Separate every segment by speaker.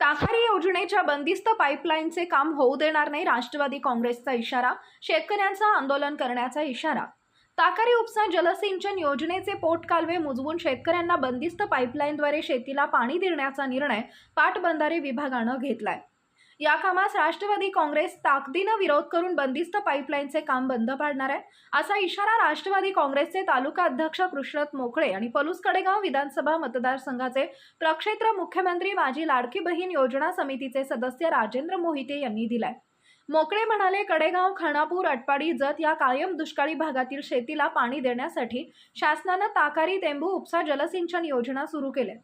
Speaker 1: योजनेच्या बंदिस्त पाईपलाईनचे काम होऊ देणार नाही राष्ट्रवादी काँग्रेसचा इशारा शेतकऱ्यांचा आंदोलन करण्याचा इशारा. ताकारी उपसा जलसिंचन योजनेचे पोट कालवे मुजवून शेतकऱ्यांना बंदिस्त पाईपलाईनद्वारे शेतीला पाणी देण्याचा निर्णय पाटबंधारे विभागानं घेतलाय. या कामास राष्ट्रवादी काँग्रेस ताकदीनं विरोध करून बंदिस्त पाईपलाईनचे काम बंद पाडणार आहे. असा इशारा राष्ट्रवादी काँग्रेसचे तालुका अध्यक्ष कृष्णत मोकळे आणि पलूस कडेगाव विधानसभा मतदारसंघाचे प्रक्षेत्र मुख्यमंत्री माझी लाडकी बहीण योजना समितीचे सदस्य राजेंद्र मोहिते यांनी दिलाय. मोकळे म्हणाले कडेगाव खानापूर अटपाडी जत या कायम दुष्काळी भागातील शेतीला पाणी देण्यासाठी शासनानं ताकारी तेंबू उपसा जलसिंचन योजना सुरू केल्या.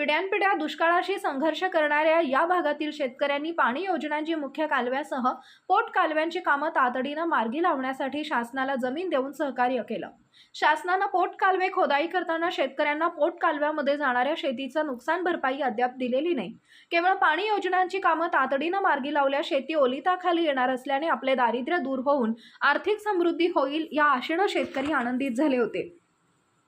Speaker 1: पिढ्यानपिढ्या दुष्काळाशी संघर्ष करणाऱ्या या भागातील शेतकऱ्यांनी पाणी योजनांची मुख्य कालव्यासह पोट कालव्यांची कामं तातडीनं मार्गी लावण्यासाठी शासनाला जमीन देऊन सहकार्य केलं. शासनानं पोट कालवे खोदाई करताना शेतकऱ्यांना पोट कालव्यामध्ये जाणाऱ्या शेतीचं नुकसान भरपाई अद्याप दिलेली नाही. केवळ पाणी योजनांची कामं तातडीनं मार्गी लावल्या शेती ओलिताखाली येणार असल्याने आपले दारिद्र्य दूर होऊन आर्थिक समृद्धी होईल या आशेनं शेतकरी आनंदित झाले होते.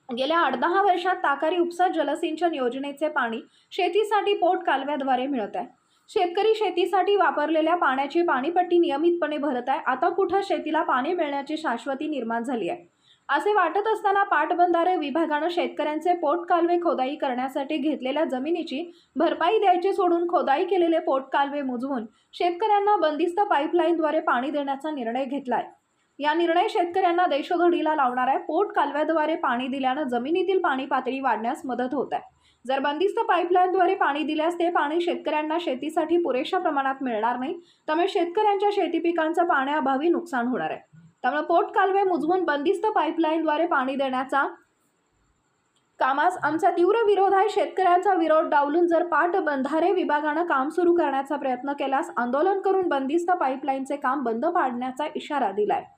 Speaker 1: गेल्या आठ दहा वर्षात ताकारी उपसा जलसिंचन योजनेचे पाणी शेतीसाठी पोट कालव्याद्वारे मिळत आहे. शेतकरी शेतीसाठी वापरलेल्या पाण्याची पाणीपट्टी नियमितपणे भरत आहे. आता कुठं शेतीला पाणी मिळण्याची शाश्वती निर्माण झाली आहे? असे वाटत असताना पाटबंधारे विभागानं शेतकऱ्यांचे पोट कालवे खोदाई करण्यासाठी घेतलेल्या जमिनीची भरपाई द्यायची सोडून खोदाई केलेले पोट कालवे मुजवून शेतकऱ्यांना बंदिस्त पाईपलाईनद्वारे पाणी देण्याचा निर्णय घेतलाय. या निर्णय शेतकऱ्यांना देशोधडीला लावणार आहे. पोट कालव्याद्वारे पाणी दिल्यानं जमिनीतील पाणी पातळी वाढण्यास मदत होत आहे. जर बंदिस्त पाईपलाईनद्वारे पाणी दिल्यास ते पाणी शेतकऱ्यांना शेतीसाठी पुरेशा प्रमाणात मिळणार नाही. त्यामुळे शेतकऱ्यांच्या शेती पिकांचं पाण्याअभावी नुकसान होणार आहे. त्यामुळे पोट कालवे मुजवून बंदिस्त पाईपलाईनद्वारे पाणी देण्याचा कामास आमचा तीव्र विरोध आहे. शेतकऱ्यांचा विरोध डावलून जर पाट बंधारे विभागानं काम सुरू करण्याचा प्रयत्न केल्यास आंदोलन करून बंदिस्त पाईपलाईनचे काम बंद पाडण्याचा इशारा दिलाय.